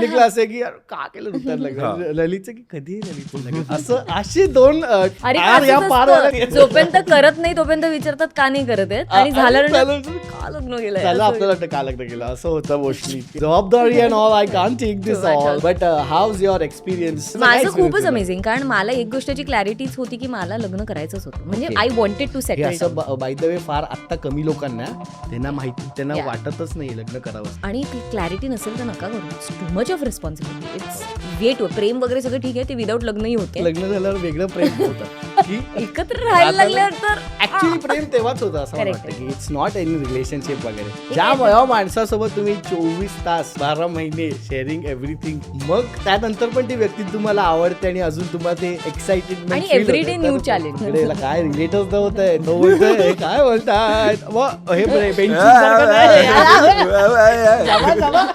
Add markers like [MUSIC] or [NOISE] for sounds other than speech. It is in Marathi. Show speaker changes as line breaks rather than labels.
पब्लिकला असं आहे की यार का केलं ऋतार लग्न ललितचं की कधी ललितचं? [LAUGHS] लग्न असं असे दोन
अरे
यार, या
असंच
पार
असतं. जोपर्यंत करत नाही तोपर्यंत विचारतात का नाही करत आहेत. आणि झाल्यानंतर का लग्न
त्याला
असं.
आपल्याला वाटतं का लग्न केलं? असं होतं मोस्टली जबाबदारी and all I can take this all but how's your experience
माझं खूपच अमेझिंग कारण मला एक गोष्टीची क्लॅरिटीच होती की मला लग्न करायचंच होतं. म्हणजे
Okay.
आय वॉन्टेड टू
हे
सेटल
असं बाय द वे फार आता कमी लोकांना त्यांना माहिती त्यांना
Yeah.
वाटतच नाही लग्न करावं
आणि ती क्लॅरिटी नसेल तर नका करू. Too much of responsibility it's weight प्रेम वगैरे सगळं ठीक आहे ते विदाऊट लग्नही होते
लग्न झाल्यावर वेगळं प्रेम होतं की [LAUGHS]
एकत्र राहायला लागल्यावर तर
ऍक्च्युली प्रेम तेव्हाच होतं असं मला
Correct.
वाटतं की इट्स नॉट एनी रिलेशनशिप वगैरे ज्या वया माणसासोबत तुम्ही चोवीस तास बारा महिने शेअरिंग एव्हरीथिंग मग त्यानंतर पण ती व्यक्ती तुम्हाला आवडते आणि अजून तुम्हाला ते एक्साइटेड
आणि everyday new challenge.
काय रिलेटिव्ह होत आहे तो बोलतोय काय बोलतात हे सारखं नाही. [LAUGHS] [LAUGHS] जावा.